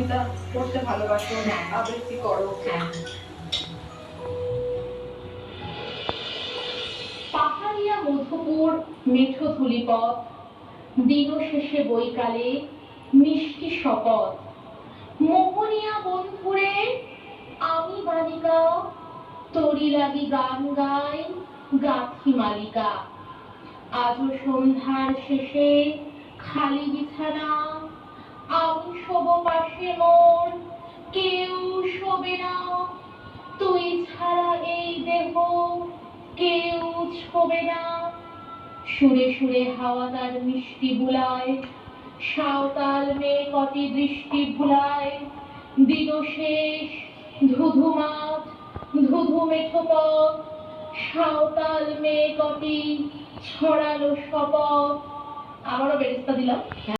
তোমরা পড়তে ভালোবাসো হ্যাঁ। আবৃত্তি করো। হ্যাঁ। পাহাড়িয়া মধুপুর মেঠো ধুলিপথ দিন শেষে বৈকালে মিষ্টি শপথ। মোহনিয়া বন্ধুরে আমি বালিকা তরি লাগি গান গাই গাথি মালিকা। আজও সন্ধ্যার শেষে খালি বিছানা শোব পাশে মোর, কেউ শোবে না। তুই ছাড়া এই দেহ কেউ ছোবে না। সুরে সুরে হাওয়া তার মিষ্টি বুলায়, সাঁওতাল মেয়ে কটি দৃষ্টি ভুলায়। দিন শেষ, ধুধু মাঠ, ধুধু মেঠো পথ সাঁওতাল মেয়ে কটি ছড়ালো শপথ। আবারও বেরেস্তা দিলাম।